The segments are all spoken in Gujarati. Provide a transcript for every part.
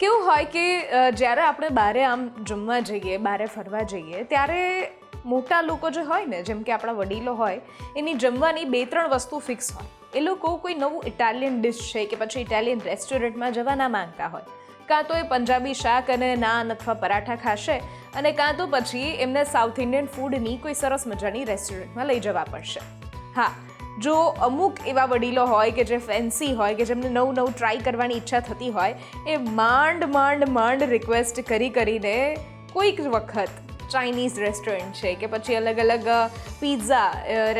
કેવું હોય કે જ્યારે આપણે બારે આમ જમવા જઈએ, બારે ફરવા જઈએ, ત્યારે મોટા લોકો જે હોય ને, જેમ કે આપણા વડીલો હોય, એની જમવાની બે ત્રણ વસ્તુ ફિક્સ હોય. એ લોકો કોઈ નવું ઇટાલિયન ડિશ છે કે પછી ઇટાલિયન રેસ્ટોરન્ટમાં જવા ના માંગતા હોય. કાં તો એ પંજાબી શાક અને નાન અથવા પરાઠા ખાશે અને કાં તો પછી એમને સાઉથ ઇન્ડિયન ફૂડની કોઈ સરસ મજાની રેસ્ટોરન્ટમાં લઈ જવા પડશે. હા જો અમુક એવા વડીલો હોય કે જે ફેન્સી હોય કે જેમને નવું નવું ટ્રાય કરવાની ઈચ્છા થતી હોય, એ માંડ માંડ માંડ રિક્વેસ્ટ કરી કરીને કોઈક વખત ચાઇનીઝ રેસ્ટોરન્ટ છે કે પછી અલગ અલગ પિઝા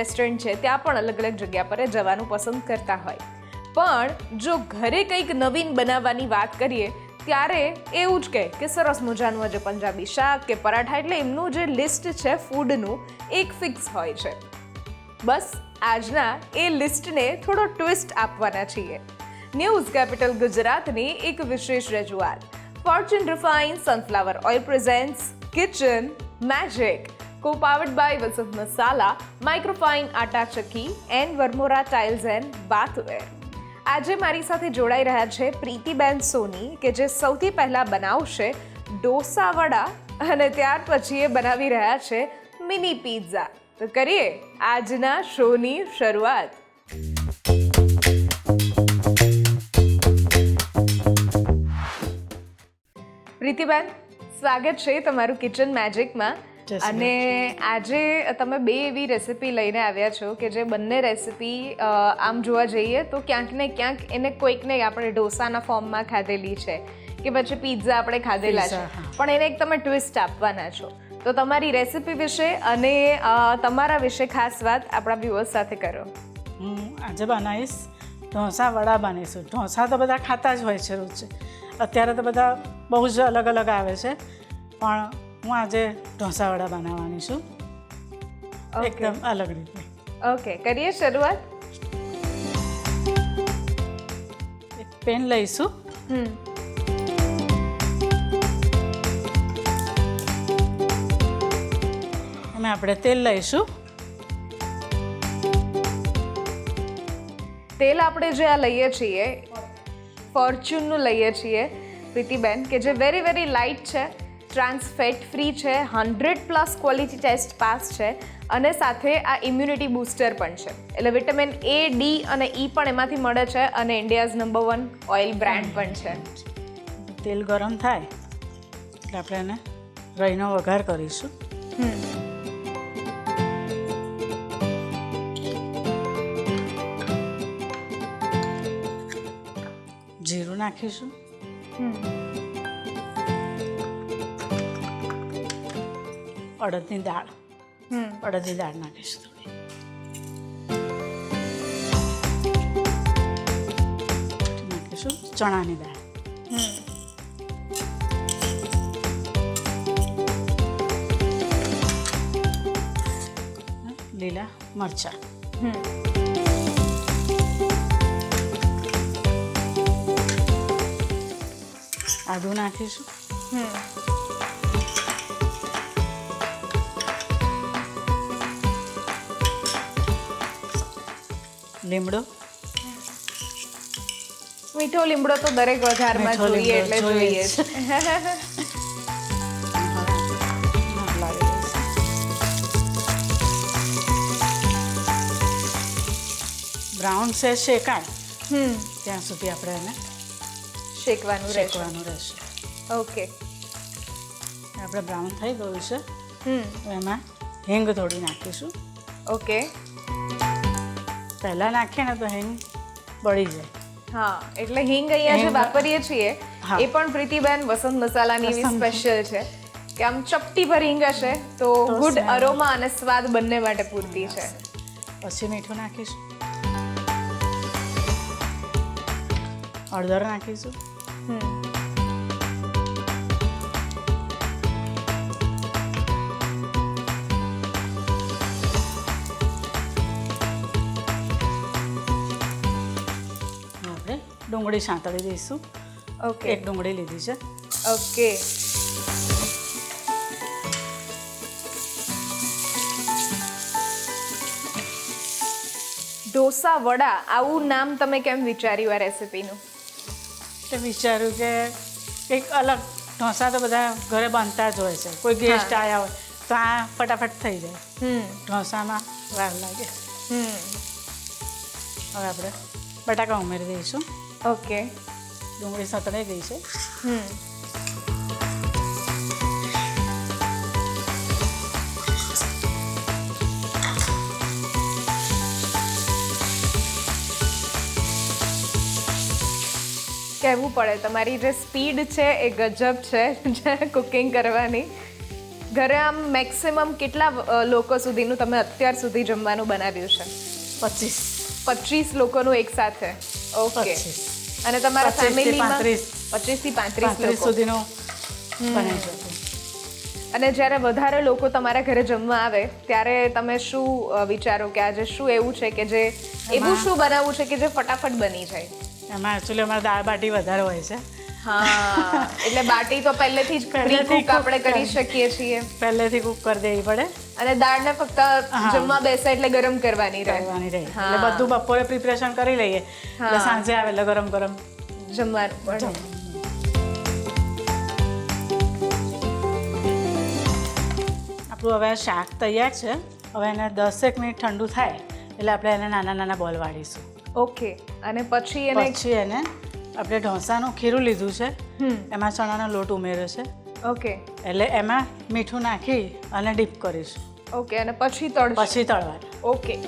રેસ્ટોરન્ટ છે, ત્યાં પણ અલગ અલગ જગ્યા પર જવાનું પસંદ કરતા હોય. પણ જો ઘરે કંઈક નવીન બનાવવાની વાત કરીએ, ત્યારે એવું જ કહે કે સરસ મજાનું આજે પંજાબી શાક કે પરાઠા, એટલે એમનું જે લિસ્ટ છે ફૂડનું એક ફિક્સ હોય છે. બસ આજના એ લિસ્ટને થોડો ટ્વિસ્ટ આપવાના છીએ. ન્યૂઝ કેપિટલ ગુજરાતની એક વિશેષ રજૂઆત. Fortune refine sunflower oil presents kitchen magic powered by Vasant Masala microfine atta chakki and Varmora tiles and bathware આજે મારી સાથે જોડાઈ રહ્યા છે પ્રીતિબેન સોની, કે જે સૌથી પહેલાં બનાવશે ડોસા વડા અને ત્યાર પછી એ બનાવી રહ્યા છે મિની પિઝા તો કરીએ આજના શોની શરૂઆત. પ્રીતિબેન સ્વાગત છે તમારું કિચન મેજિકમાં અને આજે તમે બે એવી રેસિપી લઈને આવ્યા છો કે જે બંને રેસિપી આમ જોવા જઈએ તો ક્યાંક ને ક્યાંક એને કોઈક ને આપણે ઢોસાના ફોર્મમાં ખાધેલી છે કે પછી પીઝા આપણે ખાધેલા છે. પણ એને એક તમે ટ્વિસ્ટ આપવાના છો. તો તમારી રેસિપી વિશે અને તમારા વિશે ખાસ વાત આપણા વ્યુઅર્સ સાથે કરો. હું આજે બનાવીશ ઢોસા વડા બનાવીશું ઢોસા તો બધા ખાતા જ હોય છે રોજ. અત્યારે તો બધા બહુ જ અલગ અલગ આવે છે. પણ હું આજે ઢોસા વડા બનાવવાની છું. એકદમ અલગ રીતે. ઓકે કરીએ શરૂઆત? એક પેન લઈશું. હમ આપણે તેલ લઈશું. તેલ આપણે જે આ લઈએ છીએ ફોર્ચ્યુનનું લઈએ છીએ પ્રીતિબેન કે જે વેરી વેરી લાઇટ છે ટ્રાન્સ ફેટ ફ્રી છે hundred plus quality test pass છે અને સાથે આ ઇમ્યુનિટી બૂસ્ટર પણ છે. એટલે વિટામિન એ ડી અને ઈ પણ એમાંથી મળે છે અને India's number one oil brand પણ છે. તેલ ગરમ થાય એટલે આપણે એને રહીનો વઘાર કરીશું. જીરું નાખીશું. અડદની દાળ. અડદની દાળ નાખીશું થોડી. નાખીશું ચણાની દાળ. લીલા મરચાં. આદું નાખીશું. લીમડો? મીઠો લીમડો તો દરેક બજારમાં જોઈએ એટલે જોઈએ. બ્રાઉન સેસ શેકાય કાંઈ? ત્યાં સુધી આપણે એને શેકવાનું શેકવાનું રહેશે. ઓકે. આપણે બ્રાઉન થઈ ગયું છે. હમ. તો એમાં હિંગ થોડી નાખીશું. ઓકે. પહેલાં નાખીએ ને તો હિંગ બળી જાય. હા એટલે હિંગ અહીંયા જે વાપરીએ છીએ એ પણ પ્રીતિબેન વસંત મસાલાની એવી સ્પેશિયલ છે કે આમ ચપટી ભર હિંગ હશે તો ગુડ અરોમા અને સ્વાદ બંને માટે પૂરતી છે. પછી મીઠું નાખીશું. હળદર નાખીશું. આપણે ડુંગળી સાંતળી દઈશું. ઓકે એક ડુંગળી લીધી છે. ઓકે ઢોસા વડા આવું નામ તમે કેમ વિચાર્યું આ રેસિપીનું તો વિચાર્યું કે કંઈક અલગ ઢોસા તો બધા ઘરે બનતા જ હોય છે. કોઈ ગેસ્ટ આવ્યા હોય તો આ ફટાફટ થઈ જાય. હમ. ઢોસામાં વાર લાગે. હમ. હવે આપણે બટાકા ઉમેરી દઈશું. ઓકે. ડુંગળી સતળાઈ ગઈ છે. કહેવું પડે. તમારી જે સ્પીડ છે એ ગજબ છે કુકિંગ કરવાની. ઘરે આમ મેક્સિમમ કેટલા લોકો સુધીનું તમે અત્યાર સુધી જમવાનું બનાવ્યું છે? પચીસ. પચીસ લોકોનું એક સાથે? ઓકે. અને તમારા 25 થી ફેમિલીમાં 35 પચીસથી પાંત્રીસ સુધીનું બનાવી શકું અને જ્યારે વધારે લોકો તમારા ઘરે જમવા આવે ત્યારે તમે શું વિચારો કે આજે શું એવું છે કે જે એવું શું બનાવવું છે કે જે ફટાફટ બની જાય? એમાં એકચ્યુઅલી અમારે દાળ બાટી વધારે હોય છે. હા એટલે બાટી તો પહેલેથી જ કુક આપણે કરી. શકીએ છીએ. પહેલેથી કુક કરી દેવી પડે. અને દાળને ફક્ત જમવા બેસે એટલે ગરમ કરવાની રહે. કરવાની રહે. એટલે બધું બપોરે પ્રિપરેશન કરી લઈએ. એટલે સાંજે આવે એટલે ગરમ ગરમ જમવાનું પડે. આપણું હવે શાક તૈયાર છે. હવે એને દસેક મિનિટ ઠંડુ થાય એટલે આપણે એને નાના નાના બોલ વાળીશું. ઓકે. અને પછી એને પછી એને આપણે ઢોસાનું ખીરું લીધું છે. હમ. એમાં ચણાનો લોટ ઉમેર્યો છે. ઓકે. એટલે એમાં મીઠું નાખી અને ડીપ કરીશું. ઓકે અને પછી તળ પછી તળવાનું. ઓકે.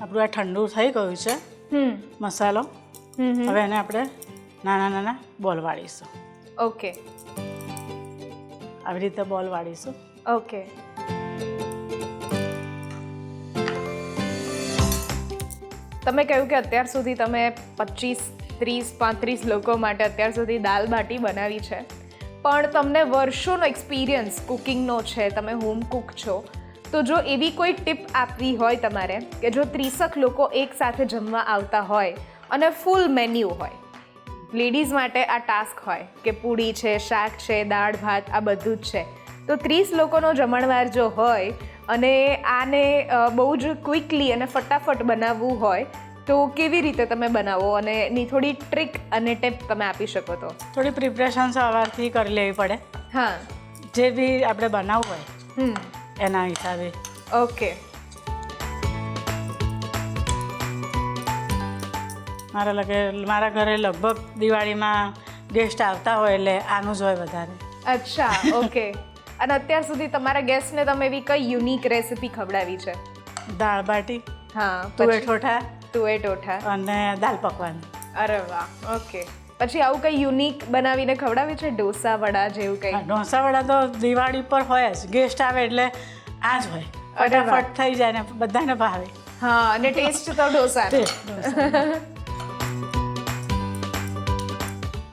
આપણું આ ઠંડુ થઈ ગયું છે. હમ. મસાલો. હવે એને આપણે નાના નાના બોલ વાળીશું. ઓકે આવી રીતે બોલ વાળીશું. ઓકે તમે કહ્યું કે અત્યાર સુધી તમે પચીસ ત્રીસ પાંત્રીસ લોકો માટે અત્યાર સુધી દાલ બાટી બનાવી છે. પણ તમને વર્ષોનો એક્સપિરિયન્સ કુકિંગનો છે તમે હોમ કુક છો. તો જો એવી કોઈ ટીપ આપવી હોય તમારે કે જો ત્રીસક લોકો એકસાથે જમવા આવતા હોય અને ફૂલ મેન્યુ હોય લેડીઝ માટે આ ટાસ્ક હોય કે પૂડી છે શાક છે દાળ ભાત આ બધું જ છે. તો ત્રીસ લોકોનો જમણવાર જો હોય અને આને બહુ જ ક્વિકલી અને ફટાફટ બનાવવું હોય તો કેવી રીતે તમે બનાવો? અને એની થોડી ટ્રીક અને ટિપ તમે આપી શકો તો. થોડી પ્રિપરેશન સવારથી કરી લેવી પડે. હા. જે બી આપણે બનાવવું હોય હમ. એના હિસાબે. ઓકે. મારા લગે મારા ઘરે લગભગ દિવાળીમાં ગેસ્ટ આવતા હોય એટલે આનું જ હોય વધારે. અચ્છા ઓકે. અને અત્યાર સુધી તમારા ગેસ્ટને તમે એવી કઈ યુનિક રેસિપી ખવડાવી છે? દાળ બાટી હા પછી? ઠોઠા તુવેર ઠોઠા અને દાલ પકવાન. અરે વાહ ઓકે. પછી આવું કઈ યુનિક બનાવીને ખવડાવી છે? ઢોસા વડા જેવું કઈ? ઢોસા વડા તો દિવાળી પર હોય જ. ગેસ્ટ આવે એટલે આ જ હોય. ફટાફટ થઈ જાય ને બધાને ભાવે. હા અને ટેસ્ટ તે ઢોસા.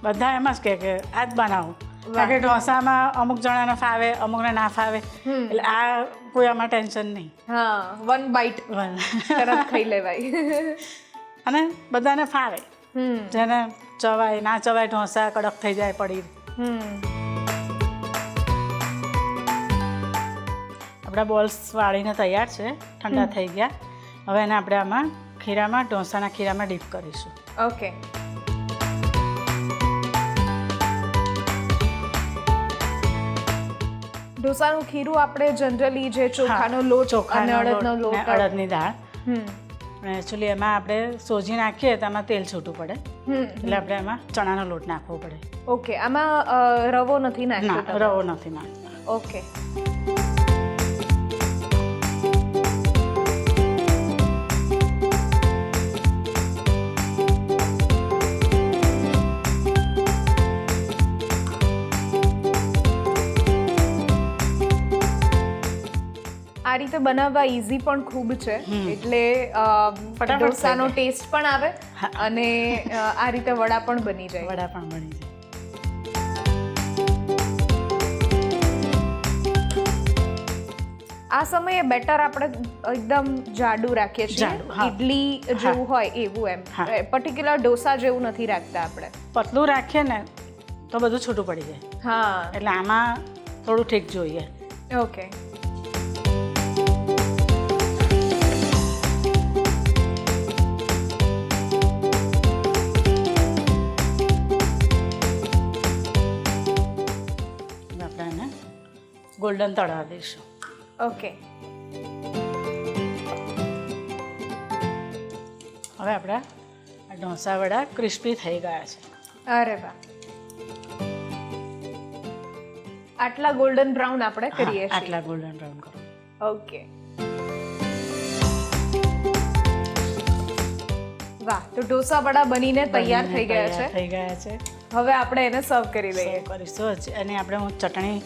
બધા એમ જ કહે કે આ જ બનાવો કારણ કે ઢોસામાં અમુક જણાને ફાવે અમુકને ના ફાવે. એટલે આ કોઈ આમાં ટેન્શન નહીં. હા વન બાઈટ તરત ખાઈ લેવાય. અને બધાને ફાવે. જેને ચવાય ના ચવાય ઢોસા કડક થઈ જાય પડી આપણા બોલ્સ વાળીને તૈયાર છે ઠંડા થઈ ગયા. હવે એને આપણે આમાં ખીરામાં ઢોસાના ખીરામાં ડીપ કરીશું. ઓકે ઢોસાનું ખીરું આપણે જનરલી જે ચોખાનો લોટ અને ચોખાનો અડદનો લોટ અડદની દાળ. એકચ્યુઅલી એમાં આપણે સોજી નાખીએ તો આમાં તેલ છૂટું પડે. એટલે આપણે એમાં ચણાનો લોટ નાખવો પડે. ઓકે આમાં રવો નથી નાખતો રવો નથી નાખતો ઓકે આ રીતે બનાવવા ઈઝી પણ ખૂબ છે. એટલે ઢોસાનો ટેસ્ટ પણ આવે અને આ રીતે વડા પણ બની જાય. વડા પણ બની જાય. આ સમયે બેટર આપણે એકદમ જાડું રાખીએ છીએ. ઇડલી જેવું હોય એવું એમ. પર્ટિક્યુલર ઢોસા જેવું નથી રાખતા આપણે. પતલું રાખીએ ને તો બધું છૂટું પડી જાય. હા. એટલે આમાં થોડું ઠીક જોઈએ. ઓકે ગોલ્ડન તળવા દઈશું ઓકે. હવે આપણા ઢોસા વડા ક્રિસ્પી થઈ ગયા છે. અરે વાહ. આટલા ગોલ્ડન બ્રાઉન આપણે કરીએ છીએ. આટલા ગોલ્ડન બ્રાઉન કરો. ઓકે. વાહ તો ઢોસા વડા બનીને તૈયાર થઈ ગયા છે. થઈ ગયા છે. હવે આપણે એને સર્વ કરી દઈએ. કરીશું અને આપણે હું ચટણી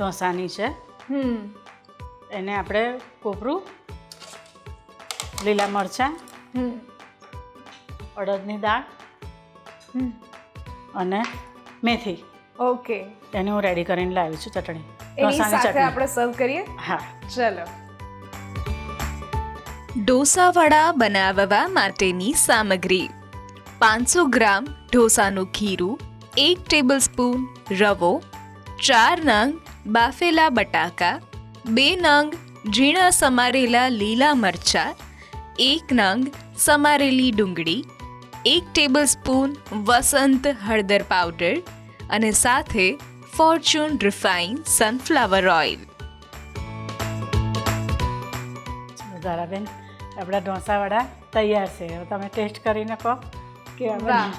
ઢોસાની છે. હમ. એને આપણે કોપરું લીલા મરચાં અડદની દાળ અને મેથી. ઓકે. એને હું રેડી કરીને લાવી છું ચટણી. ઢોસાની ચટણી. આપણે સર્વ કરીએ? હા. ચલો. ડોસાવડા બનાવવા માટેની સામગ્રી. પાંચસો ગ્રામ ઢોસાનું ખીરું એક ટેબલસ્પૂન રવો ચાર નંગ બાફેલા બટાકા બે નંગ ઝીણા સમારેલા લીલા મરચાં એક નંગ સમારેલી ડુંગળી એક ટેબલસ્પૂન વસંત હળદર પાવડર અને સાથે Fortune refine sunflower oil. Dharaben આપણા ઢોસાવાળા તૈયાર છે. હવે તમે ટેસ્ટ કરીને કહો કે વાહ.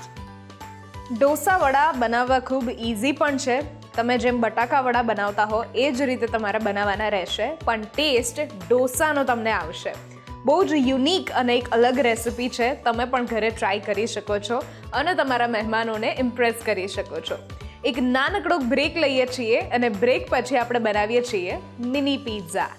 ડોસા વડા બનાવવા ખૂબ ઇઝી પણ છે. તમે જેમ બટાકા વડા બનાવતા હો, એ જ રીતે તમારે બનાવવાના રહેશે. પણ ટેસ્ટ ડોસાનો તમને આવશે. બહુ જ યુનિક અને એક અલગ રેસિપી છે. તમે પણ ઘરે ટ્રાય કરી શકો છો અને તમારા મહેમાનોને ઇમ્પ્રેસ કરી શકો છો. એક નાનકડો બ્રેક લઈએ છીએ અને બ્રેક પછી આપણે બનાવીએ છીએ mini pizza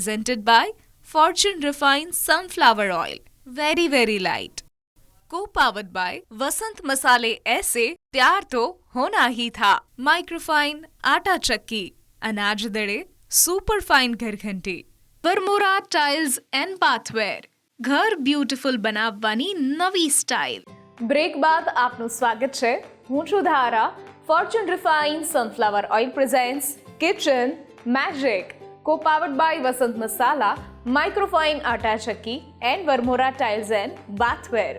presented by Fortune Refined Sunflower Oil. Very, very light. Co-powered by Vasant Masale ऐसे प्यार तो होना ही था माइक्रोफाइन आटा चक्की अनाज दड़े सुपर फाइन घर घंटी વરમોરા ટાઇલ્સ એન્ડ બાથવેર ઘર બ્યુટીફુલ બનાવવાની નવી સ્ટાઇલ બ્રેક બાદ આપનું સ્વાગત છે હું છું Dhara Fortune refine sunflower oil presents kitchen magic co powered by Vasant Masala microfine atta chakki and Varmora tiles and bathware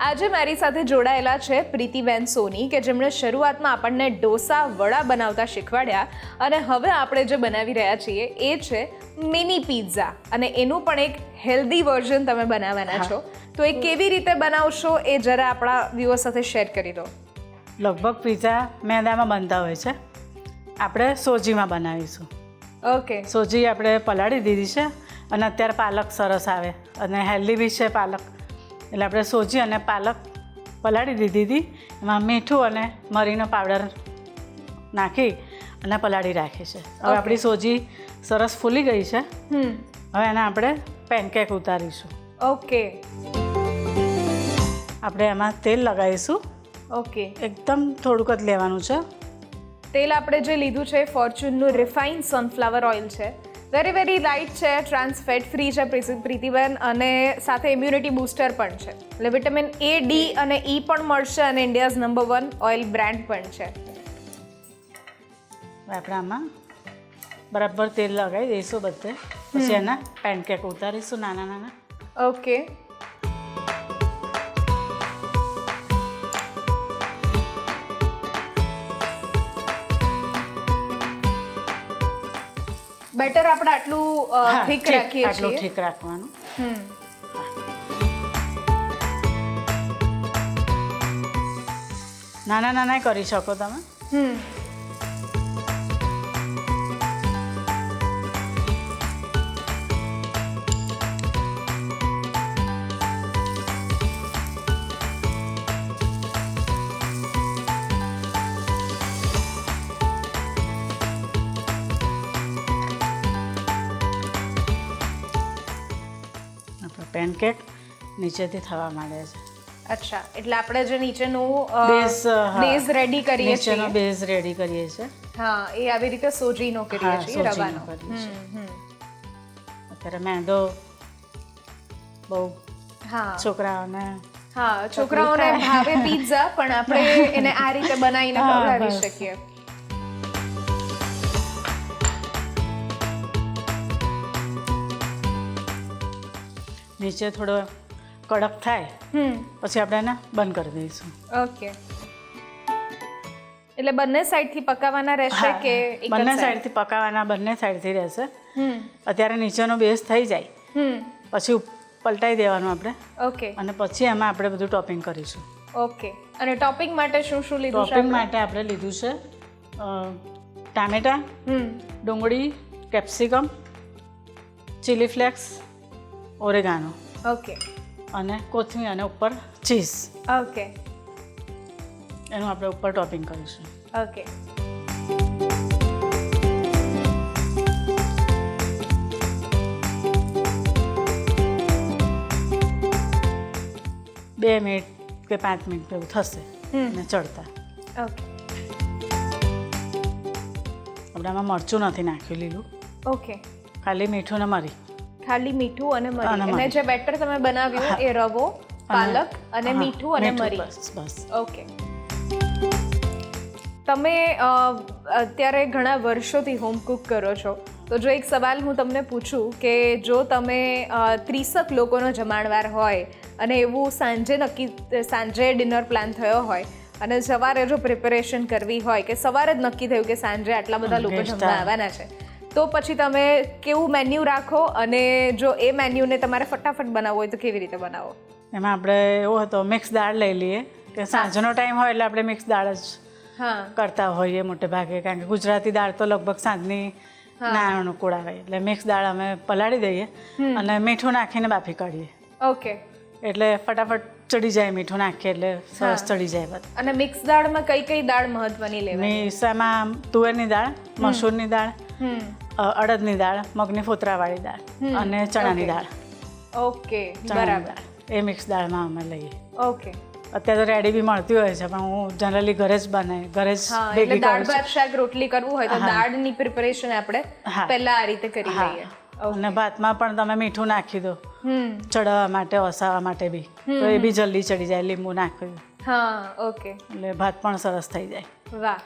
આજે મારી સાથે જોડાયેલા છે પ્રીતિબેન સોની કે જેમણે શરૂઆતમાં આપણને ડોસા વડા બનાવતા શીખવાડ્યા અને હવે આપણે જે બનાવી રહ્યા છીએ એ છે મિની પિઝા. અને એનું પણ એક હેલ્ધી વર્ઝન તમે બનાવવાના છો. તો એ કેવી રીતે બનાવશો એ જરા આપણા વ્યૂઅર સાથે શેર કરી દો. લગભગ પીઝા મેદામાં બનતા હોય છે. આપણે સોજીમાં બનાવીશું. ઓકે સોજી આપણે પલાળી દીધી છે અને અત્યારે પાલક સરસ આવે. અને હેલ્ધી બી છે પાલક. એટલે આપણે સોજી અને પાલક પલાળી દીધી હતી. એમાં મીઠું અને મરીનો પાવડર નાખી અને પલાળી રાખી છે. હવે આપણી સોજી સરસ ફૂલી ગઈ છે. હવે એને આપણે પેનકેક ઉતારીશું. ઓકે આપણે એમાં તેલ લગાવીશું. ઓકે એકદમ થોડુંક જ લેવાનું છે. તેલ આપણે જે લીધું છે ફોર્ચ્યુનનું રિફાઇન સનફ્લાવર ઓઇલ છે. વેરી વેરી લાઇટ છે ટ્રાન્સ ફેટ ફ્રી છે પ્રીતિ- પ્રીતિબેન અને સાથે ઇમ્યુનિટી બૂસ્ટર પણ છે. એટલે વિટામિન એ ડી અને ઈ પણ મળશે અને India's number one oil brand પણ છે. હવે બરાબર તેલ લગાવી દઈશું બધે. પછી એના પેનકેક ઉતારીશું નાના નાના. ઓકે બેટર આપણે આટલું ઠીક, રાખીએ આટલું ઠીક રાખવાનું. નાના નાના કરી શકો તમે? હમ. પેનકેક નીચેથી થવા માંડે છે. અચ્છા એટલે આપણે જે નીચેનું બેઝ બેઝ રેડી કરીએ નીચેનો બેઝ રેડી કરીએ છીએ. હા એ આવી રીતે સોજીનો કરીએ છીએ રવાનો. હમ, હમ. અત્યારે મેંદો બહુ હા. છોકરાઓને હા છોકરાઓને ભાવે પિઝા પણ આપણે એને આ રીતે બનાવીને ખવડાવી શકીએ. નીચે થોડો કડક થાય પછી આપણે એને બંધ કરી દઈશું. ઓકે. એટલે બંને સાઈડથી પકાવવાના રહેશે કે બંને સાઈડથી પકાવવાના બંને સાઈડથી રહેશે. અત્યારે નીચેનો બેસ થઈ જાય. પછી પલટાઈ દેવાનું આપણે. ઓકે. અને પછી એમાં આપણે બધું ટોપિંગ કરીશું. ઓકે. અને ટોપિંગ માટે શું શું લીધું છે ટોપિંગ માટે આપણે લીધું છે ટામેટા ડુંગળી capsicum chili flakes oregano. Okay. અને કોથમીર અને ઉપર ચીઝ. ઓકે. એનું આપણે ઉપર ટોપિંગ કરીશું. ઓકે. બે મિનિટ કે પાંચ મિનિટ જેવું થશે. ને ચડતા. ઓકે. આપણે આમાં મરચું નથી નાખ્યું લીલું. ઓકે. ખાલી મીઠું ને મરી. ખાલી મીઠું અને મરી. અને જે બેટર તમે બનાવ્યું એ રવો પાલક અને મીઠું અને મરી. બસ ઓકે. તમે અત્યારે ઘણા વર્ષોથી હોમ કુક કરો છો. તો જો એક સવાલ હું તમને પૂછું કે જો તમે ત્રીસક લોકોનો જમાડવાર હોય અને એવું સાંજે નક્કી સાંજે ડિનર પ્લાન થયો હોય અને સવારે જો પ્રિપેરેશન કરવી હોય કે સવારે જ નક્કી થયું કે સાંજે આટલા બધા લોકો જમવા આવવાના છે તો પછી તમે કેવું મેન્યુ રાખો અને જો એ મેન્યુને તમારે ફટાફટ બનાવવો હોય તો કેવી રીતે બનાવો? એમાં આપણે એવો હતો મિક્સ દાળ લઈ લઈએ. કે સાંજનો ટાઈમ હોય એટલે આપણે મિક્સ દાળ જ કરતા હોઈએ મોટે ભાગે. કારણ કે ગુજરાતી દાળ તો લગભગ સાંજની ના અનુકૂળ આવે. એટલે મિક્સ દાળ અમે પલાળી દઈએ અને મીઠું નાખીને બાફી કાઢીએ. ઓકે. એટલે ફટાફટ ચડી જાય મીઠું નાખીએ એટલે સરસ ચડી જાય બધું. અને મિક્સ દાળમાં કઈ કઈ દાળ મહત્વની લેવાની? મીસામાં તુવેરની દાળ મસૂરની દાળ અડદની દાળ મગની ફોતરાવાળી દાળ અને ચણાની દાળ. ઓકે બરાબર. એ મિક્સ દાળમાં અમે લઈએ. ઓકે. અત્યારે તો રેડી બી મળતી હોય છે પણ હું જનરલી ઘરે જ બનાવી ઘરે જ એટલે ભેગી દાળ ભાત શાક રોટલી કરવું હોય તો દાળની પ્રિપરેશન આપણે. પહેલા આ રીતે કરી લઈએ. અને ભાતમાં પણ તમે મીઠું નાખી દો. ચડવા માટે ઓસાવા માટે બી. તો એ બી જલ્દી ચડી જાય લીંબુ નાખ્યું. હા ઓકે. એટલે ભાત પણ સરસ થઈ જાય. વાહ.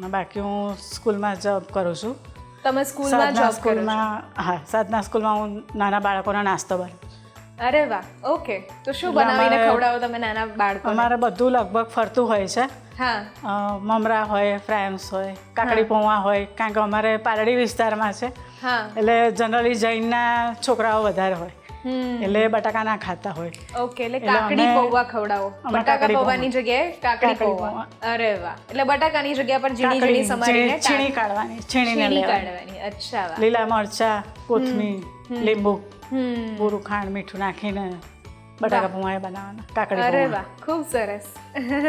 બાકી હું સ્કૂલમાં જોબ કરું છું. તમે સ્કૂલમાં જોબ સ્કૂલમાં હા સાધના સ્કૂલમાં હું નાના બાળકોનો નાસ્તો બનાવું અરે વાહ ઓકે. તો શું બનાવીને ખવડાવો તમે નાના બાળકો અમારે બધું લગભગ ફરતું હોય છે. હા. મમરા હોય ફ્રાયમ્સ હોય કાકડી પૌવા હોય કારણ કે અમારે પારડી વિસ્તારમાં છે. એટલે જનરલી જૈનના છોકરાઓ વધારે હોય. એટલે બટાકા ના ખાતા હોય. ઓકે એટલે કાકડી પૌવા ખવડાવો. બટાકા પૌવાની જગ્યાએ કાકડી પૌવા. અરે વાહ. એટલે બટાકાની જગ્યા પર ઝીણી ઝીણી સમારીને છીણી કાઢવાની છીણીને લેવાની. અચ્છા વાહ. લીલા મરચા કોથમીર લીંબુ પૂરું ખાંડ મીઠું નાખીને બટાકા પૌવા બનાવવાના કાકડી અરે વાહ ખૂબ સરસ.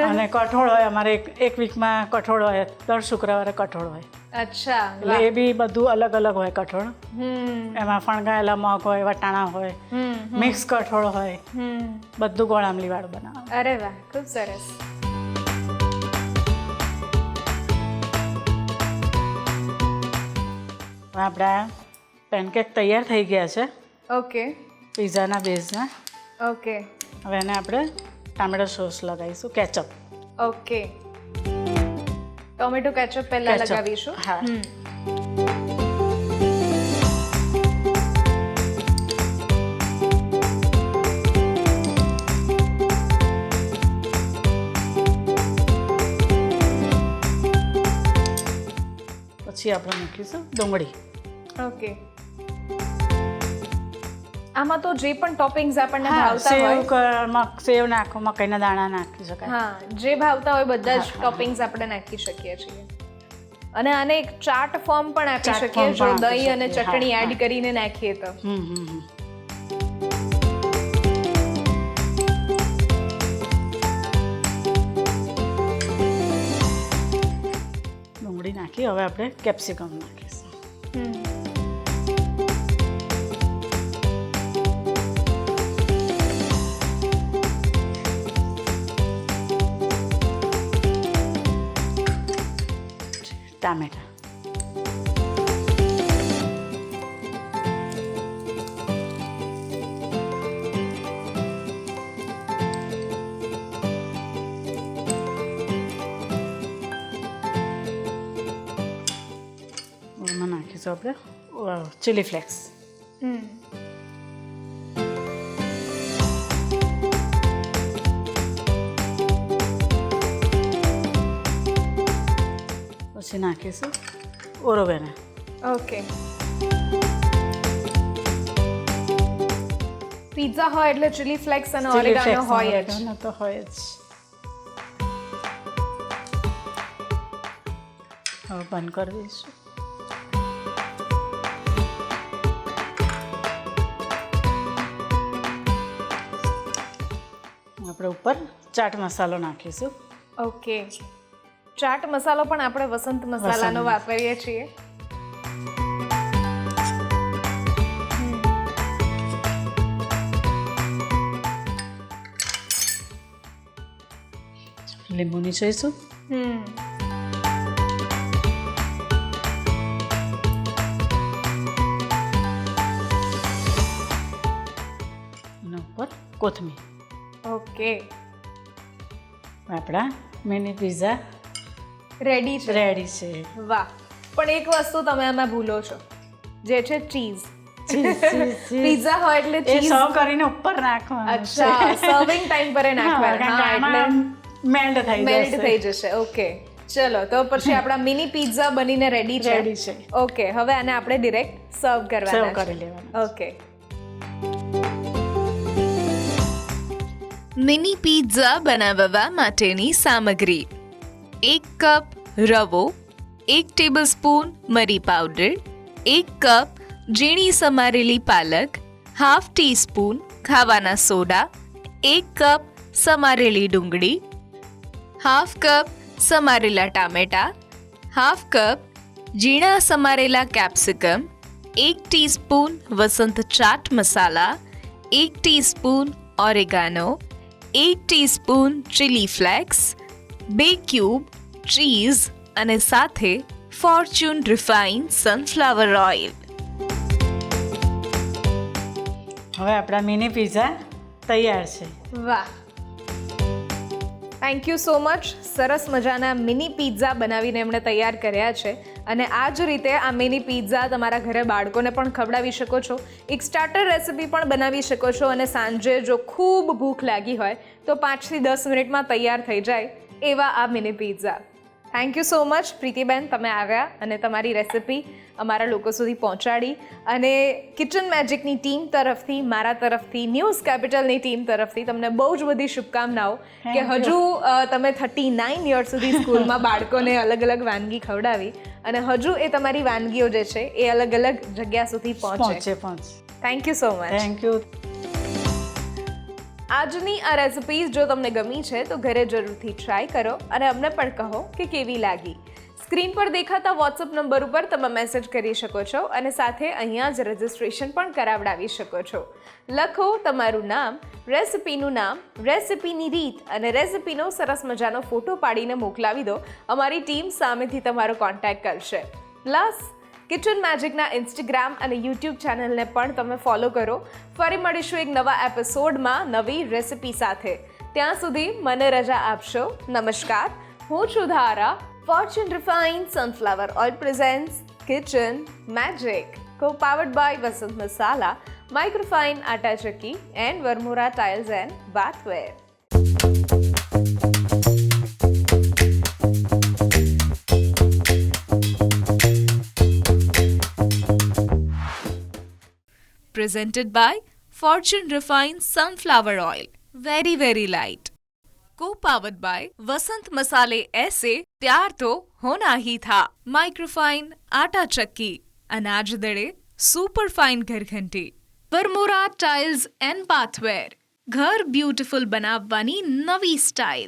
અને કઠોળ હોય અમારે એક એક વીકમાં કઠોળ હોય દર શુક્રવારે કઠોળ હોય. અચ્છા એટલે એ બી બધું અલગ અલગ હોય કઠોળ. એમાં ફણગાયેલા મગ હોય વટાણા હોય મિક્સ કઠોળ હોય હમ. બધું ગોળામલી વાળું બનાવવાનું અરે વાહ ખૂબ સરસ. આપણા પેનકેક તૈયાર થઈ ગયા છે. ઓકે પીઝાના બેઝના ઓકે. હવે એને આપણે ટામેટો સોસ લગાવીશું કેચઅપ. ઓકે. ટોમેટો કેચઅપ પહેલા લગાવીશું. હા. પછી આપણે મૂકીશું ડુંગળી. ઓકે. આમાં તો જે પણ ટોપિંગ્સ આપણને ભાવતા હોય સેવ નાખો મકાઈના દાણા નાખી શકાય. હા જે ભાવતા હોય બધા જ ટોપિંગ્સ આપણે નાખી શકીએ છીએ. અને આને એક ચાટ ફોર્મ પણ આપી શકીએ જો દહીં અને ચટણી એડ કરીને નાખીએ તો. ડુંગળી નાખી હવે આપણે કેપ્સિકમ નાખીશું. tomato. Wow, chili flakes. Hmm. પછી નાખીશું. ઓરોવેરા ઓકે પિઝા હોય એટલે ચીલી ફ્લેક્સ અને ઓરેગાનો હોય જ. તો હોય જ. હવે બંધ કરી દઈશું. આપણે ઉપર ચાટ મસાલો નાખીશું. ઓકે ચાટ મસાલો પણ આપણે વસંત મસાલાનો વાપરીએ છીએ. લીંબુ નીચોઈશું હમ. કોથમીર. ઓકે. આપણા મેની પિઝા રેડી છે. રેડી છે. વાહ. પણ એક વસ્તુ તમે આમાં ભૂલો છો. જે છે ચીઝ. પિઝા હોય એટલે ચીઝ સર્વ કરીને ઉપર નાખવાનું અચ્છા સર્વિંગ ટાઈમ પર નાખવાનું. હા એટલે મેલ્ટ થઈ મેલ્ટ જશે. થઈ જશે. ઓકે. ચલો તો પછી આપણા મિની પિઝા બનીને રેડી છે. રેડી છે. ઓકે હવે આને આપણે ડિરેક્ટ સર્વ સર્વ કરવાના સર્વ કરી લેવાના ઓકે. મિની પિઝા બનાવવા માટેની સામગ્રી. એક કપ રવો, એક ટેબલસ્પૂન મરી પાવડર એક કપ ઝીણી સમારેલી પાલક હાફ ટીસ્પૂન ખાવાના સોડા, એક કપ સમારેલી ડુંગળી હાફ કપ સમારેલા ટામેટા હાફ કપ ઝીણા સમારેલા કેપ્સિકમ એક ટીસ્પૂન વસંત ચાટ મસાલા, એક ટીસ્પૂન ઓરેગાનો એક ટીસ્પૂન ચીલી ફ્લેક્સ બે ક્યુબ ચીઝ અને સાથે ફોર્ચ્યુન રિફાઇન સનફ્લાવર ઓઇલ. હવે આપણા મિની પિઝા તૈયાર છે. વાહ. થેન્ક યુ સો મચ સરસ મજાના મિની પિઝા બનાવીને એમણે તૈયાર કર્યા છે. અને આ જ રીતે આ મિની પિઝા તમારા ઘરે બાળકોને પણ ખવડાવી શકો છો. એક સ્ટાર્ટર રેસિપી પણ બનાવી શકો છો અને સાંજે જો ખૂબ ભૂખ લાગી હોય તો પાંચથી દસ મિનિટમાં તૈયાર થઈ જાય. એવા આ mini pizza thank you so much Pritiben તમે આવ્યા અને તમારી રેસિપી અમારા લોકો સુધી પહોંચાડી. અને કિચન મેજિકની ટીમ તરફથી મારા તરફથી ન્યૂઝ કેપિટલની ટીમ તરફથી તમને બહુ જ બધી શુભકામનાઓ કે હજુ તમે થર્ટી નાઇન યર સુધી સ્કૂલમાં બાળકોને અલગ અલગ વાનગી ખવડાવી અને હજુ એ તમારી વાનગીઓ જે છે એ અલગ અલગ જગ્યા સુધી પહોંચે. પહોંચે પહોંચે. Thank you so much thank you આજની આ રેસિપીઝ જો તમને ગમી છે તો ઘરે જરૂરથી ટ્રાય કરો અને અમને પણ કહો કે કેવી લાગી. સ્ક્રીન પર દેખાતા વોટ્સઅપ નંબર ઉપર તમે મેસેજ કરી શકો છો અને સાથે અહીંયા જ રજિસ્ટ્રેશન પણ કરાવડાવી શકો છો. લખો તમારું નામ, રેસિપીનું નામ, રેસિપીની રીત અને રેસિપીનો સરસ મજાનો ફોટો પાડીને મોકલાવી દો. અમારી ટીમ સામેથી તમારો કોન્ટેક્ટ કરશે. પ્લસ કિચન મેજિકના ઇન્સ્ટાગ્રામ અને યુટ્યુબ ચેનલને પણ તમે ફોલો કરો. ફરી મળીશું એક નવા એપિસોડમાં નવી રેસિપી સાથે. ત્યાં સુધી મને રજા આપશો. નમસ્કાર. હું છું Dhara. Fortune refine sunflower oil presents kitchen magic co powered by Vasant Masala microfine atta chakki and Varmora tiles and bathware presented by Fortune Refined Sunflower Oil. Very, very light. Co powered by Vasant Masale Aise Pyar To Hona Hi Tha. Microfine Aata Chakki. અનાજ દળે સુપર ફાઇન ઘરઘંટી વરમોરા ટાઇલ્સ એન્ડ બાથવેર ઘર બ્યુટીફુલ બનાવવાની નવી સ્ટાઇલ